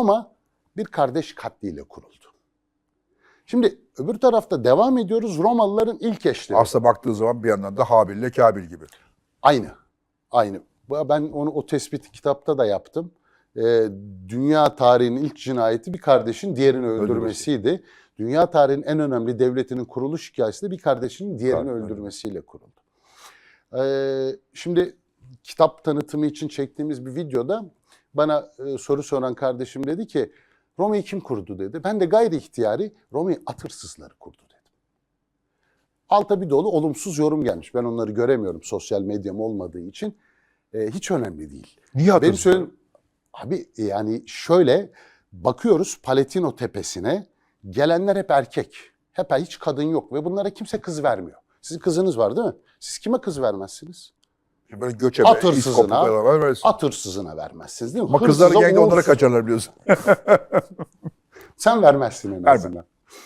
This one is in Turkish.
Roma bir kardeş katliyle kuruldu. Şimdi öbür tarafta devam ediyoruz. Romalıların ilk eşleri. Aslında baktığı zaman bir yandan da Habil'le Kabil gibi. Aynı. Aynı. Ben onu o tespiti kitapta da yaptım. Ee, dünya tarihinin ilk cinayeti bir kardeşin diğerini öldürmesiydi. Dünya tarihinin en önemli devletinin kuruluş hikayesi de bir kardeşinin diğerini Tabii, öldürmesiyle kuruldu. Ee, şimdi kitap tanıtımı için çektiğimiz bir videoda bana e, soru soran kardeşim dedi ki Roma'yı kim kurdu dedi. Ben de gayri ihtiyari Roma'yı at hırsızları kurdu dedim. Alta bir dolu olumsuz yorum gelmiş. Ben onları göremiyorum sosyal medyam olmadığı için. Ee, hiç önemli değil. Niye Benim atıyorsun? söylediğim abi yani şöyle bakıyoruz Palatino tepesine gelenler hep erkek. Hep hiç kadın yok ve bunlara kimse kız vermiyor. Sizin kızınız var değil mi? Siz kime kız vermezsiniz? Böyle göçebe, At İskoplu hırsızına, falan var. Böyle. At hırsızına vermezsiniz değil mi? Ama kızlar genelde onlara kaçarlar biliyorsun. Sen vermezsin en Vermem. azından.